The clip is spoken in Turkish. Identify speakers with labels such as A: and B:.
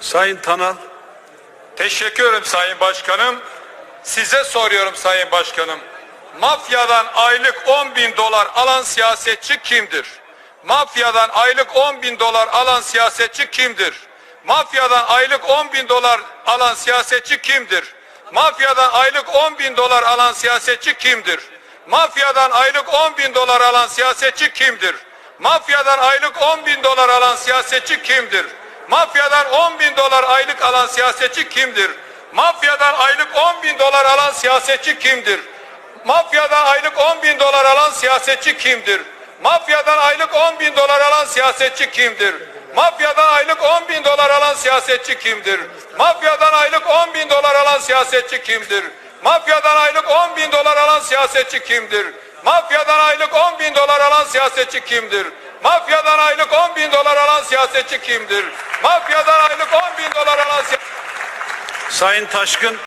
A: Sayın Tanal.
B: Teşekkür ederim Sayın Başkanım. Size soruyorum Sayın Başkanım. Mafyadan aylık 10 bin dolar alan siyasetçi kimdir? Mafyadan aylık 10 bin dolar alan siyasetçi kimdir? Mafyadan aylık 10 bin dolar alan siyasetçi kimdir? Mafyadan aylık 10 bin dolar alan siyasetçi kimdir? Mafyadan aylık 10 bin dolar alan siyasetçi kimdir? Mafyadan aylık 10 bin dolar alan siyasetçi kimdir? Mafyadan 10 bin dolar aylık alan siyasetçi kimdir? Mafyadan aylık 10 bin dolar alan siyasetçi kimdir? Mafyadan aylık 10 bin dolar alan siyasetçi kimdir? Mafyadan aylık 10 bin dolar alan siyasetçi kimdir? Mafyadan aylık 10 bin dolar alan siyasetçi kimdir? Mafyadan aylık 10 bin dolar alan siyasetçi kimdir? Mafyadan aylık 10 bin dolar alan siyasetçi kimdir? Mafyadan aylık 10 bin dolar alan siyasetçi kimdir? Mafyadan aylık 10 bin dolar alan siyasetçi kimdir? Mafyadan aylık 10 bin dolar alan siyasetçi
A: Sayın Taşkın.